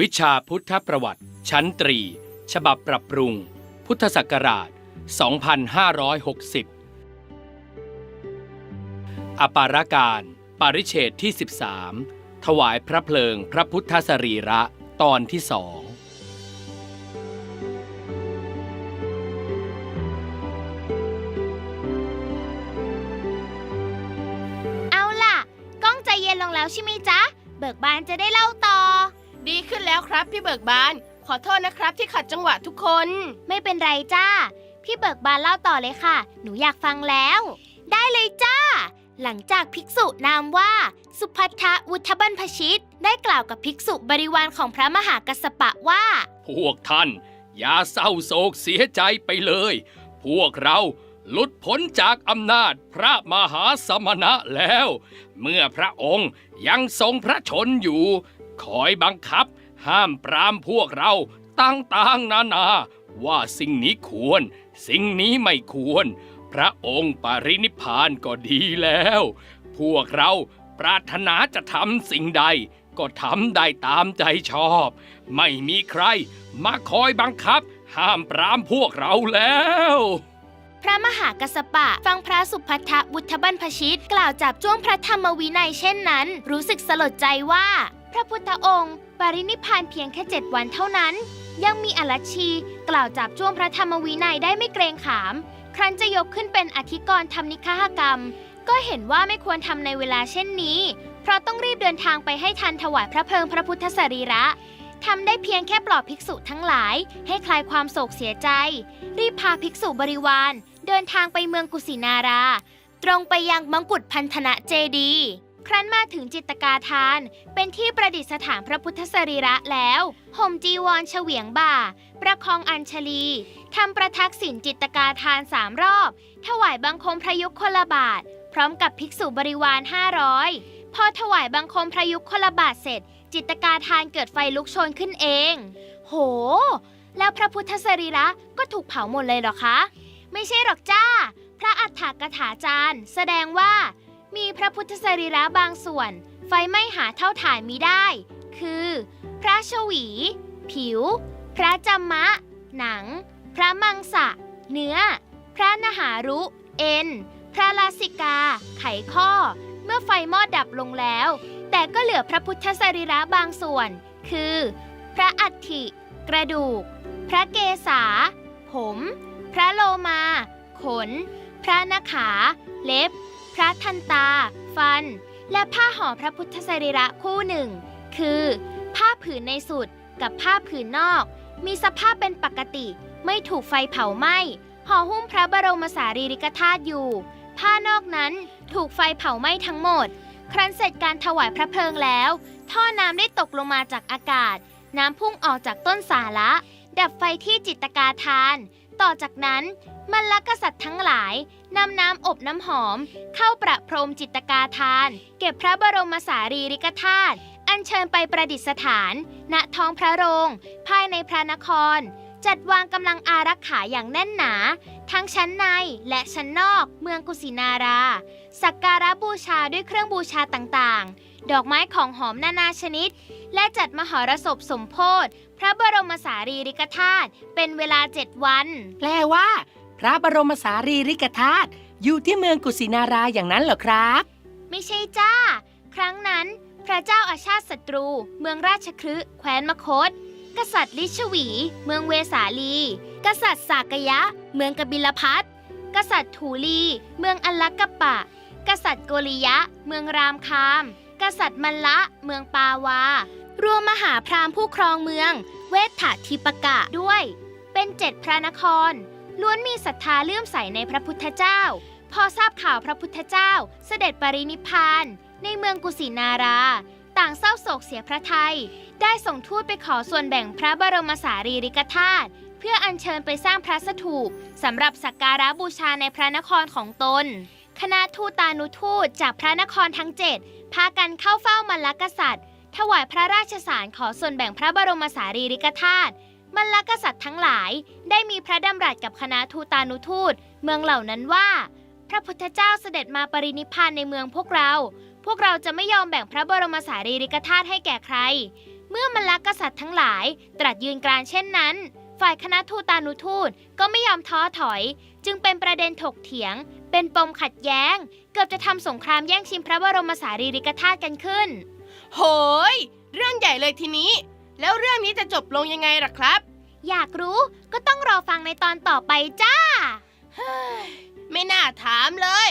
วิชาพุทธประวัติ ชั้นตรี ฉบับปรับปรุง พุทธศักราช 2560 อปาราการ ปาริเชตที่ 13 ถวายพระเพลิงพระพุทธสรีระตอนที่สองเอาล่ะ กล้องใจเย็นลงแล้วใช่ไหมจ๊ะ เบิกบานจะได้เล่าต่อ ดีขึ้นแล้วครับพี่เบิกบาน ขอโทษนะครับที่ขัดจังหวะทุกคน ไม่เป็นไรจ้า พี่เบิกบานเล่าต่อเลยค่ะ หนูอยากฟังแล้ว ได้เลยจ้า หลังจากภิกษุนามว่า สุพัทธวุฒบันพชิต ได้กล่าวกับภิกษุบริวารของพระมหากัสสปะว่า พวกท่าน อย่าเศร้าโศกเสียใจไปเลย พวกเราหลุดพ้นจากอำนาจพระมหาสมณะแล้ว เมื่อพระองค์ยังทรงพระชนอยู่ คอยบังคับ ห้ามปรามพวกเราต่างๆนานา ว่าสิ่งนี้ควร สิ่งนี้ไม่ควร พระองค์ปรินิพานก็ดีแล้ว พวกเราปรารถนาจะทำสิ่งใด ก็ทำได้ตามใจชอบ ไม่มีใครมาคอยบังคับ ห้ามปรามพวกเราแล้วพระมหากัสปะ ฟังพระสุพัทธวุฒบันพชิต กล่าวจับจ้วงพระธรรมวินัยเช่นนั้น รู้สึกสลดใจว่า พระพุทธองค์ปรินิพพานเพียงแค่เจ็ดวันเท่านั้น ยังมีอลัชชีกล่าวจับจ้วงพระธรรมวินัยได้ไม่เกรงขาม ครั้นจะยกขึ้นเป็นอธิกรณ์ทำนิฆากรรม ก็เห็นว่าไม่ควรทำในเวลาเช่นนี้ เพราะต้องรีบเดินทางไปให้ทันถวายพระเพลิงพระพุทธสรีระทำได้เพียงแค่ปลอบภิกษุทั้งหลาย ให้คลายความโศกเสียใจ รีบพาภิกษุบริวาร เดินทางไปเมืองกุสินารา ตรงไปยังมังกุฎพันธนะเจดีย์ ครั้นมาถึงจิตกาทาน เป็นที่ประดิษฐานพระพุทธสรีระแล้วห่มจีวรเฉวียงบ่า ประคองอัญชลีทำประทักษิณจิตกาทานสามรอบ ถวายบังคมพระยุคลบาท พร้อมกับภิกษุบริวาร 500 พอถวายบังคมพระยุคลบาทเสร็จ จิตกาทานเกิดไฟลุกโชนขึ้นเอง โห แล้วพระพุทธสรีระก็ถูกเผาหมดเลยเหรอคะ ไม่ใช่หรอกจ้า พระอัฏฐกถาจารย์ แสดงว่า มีพระพุทธสรีระบางส่วน ไฟไม่หาเท่าฐานมิได้ คือ พระชวี ผิว พระจัมมะ หนัง พระมังสะ เนื้อ พระนหารุ เอ็น พระลาสิกา ไขข้อ เมื่อไฟมอดดับลงแล้ว แต่ก็เหลือพระพุทธสรีระบางส่วน คือ พระอัฐิ กระดูก พระเกศา ผม พระโลมา ขน พระนขา เล็บ พระทันตา ฟัน และผ้าห่อพระพุทธสรีระคู่หนึ่ง คือ ผ้าผืนในสุดกับผ้าผืนนอก มีสภาพเป็นปกติ ไม่ถูกไฟเผาไหม้ห่อหุ้มพระบรมสารีริกธาตุอยู่ ผ้านอกนั้นถูกไฟเผาไหม้ทั้งหมด ครั้นเสร็จการถวายพระเพลิงแล้ว ท่อน้ำได้ตกลงมาจากอากาศ น้ำพุ่งออกจากต้นสาระดับไฟที่จิตกาทาน ต่อจากนั้น มลกษัตริย์ทั้งหลายนำน้ำอบน้ำหอม เข้าประพรมจิตกาทาน เก็บพระบรมสารีริกธาตุอัญเชิญไปประดิษฐาน ณท้องพระโรง ภายในพระนคร จัดวางกำลังอารักขาอย่างแน่นหนา ทั้งชั้นในและชั้นนอกเมืองกุสินารา สักการะบูชาด้วยเครื่องบูชาต่างๆ ดอกไม้ของหอมนานาชนิด และจัดมหรสพสมโพธิพระบรมสารีริกธาตุเป็นเวลาเจ็ดวัน แปลว่า พระบรมสารีริกธาตุอยู่ที่เมืองกุสินาราอย่างนั้นเหรอครับ ไม่ใช่จ้า ครั้งนั้นพระเจ้าอาชาติศัตรู เมืองราชคฤห์แคว้นมคต กษัตริย์ลิชวี เมืองเวสาลี กษัตริย์สากยะ เมืองกบิลพัทกษัตริย์ถูลี เมืองอัลลักกะปะ กษัตริย์โกริยะ เมืองรามคาม กษัตริย์มัลละ เมืองปาวา รวมมหาพราหมณ์ผู้ครองเมือง เวทถาทิปกะด้วย เป็นเจ็ดพระนคร ล้วนมีศรัทธาเลื่อมใสในพระพุทธเจ้า พอทราบข่าวพระพุทธเจ้า เสด็จปรินิพพาน ในเมืองกุสินารา ต่างเศร้าโศกเสียพระทัยได้ส่งทูตไปขอส่วนแบ่งพระบรมสารีริกธาตุเพื่ออัญเชิญไปสร้างพระสถูปสำหรับสักการะบูชาในพระนครของตน คณะทูตานุทูตจากพระนครทั้งเจ็ดพากันเข้าเฝ้ามัลลกษัตริย์ ถวายพระราชสารขอส่วนแบ่งพระบรมสารีริกธาตุ มัลลกษัตริย์ทั้งหลายได้มีพระดำรัสกับคณะทูตานุทูต เมืองเหล่านั้นว่า พระพุทธเจ้าเสด็จมาปรินิพพานในเมืองพวกเรา พวกเราจะไม่ยอมแบ่งพระบรมสารีริกธาตุให้แก่ใคร เมื่อมลกษัตริย์ทั้งหลายตรัสยืนกรานเช่นนั้น ฝ่ายคณะทูตานุทูตก็ไม่ยอมท้อถอย จึงเป็นประเด็นถกเถียง เป็นปมขัดแย้ง เกือบจะทำสงครามแย่งชิงพระบรมสารีริกธาตุกันขึ้น โหย เรื่องใหญ่เลยทีนี้ แล้วเรื่องนี้จะจบลงยังไงล่ะครับ อยากรู้ก็ต้องรอฟังในตอนต่อไปจ้า ไม่น่าถามเลย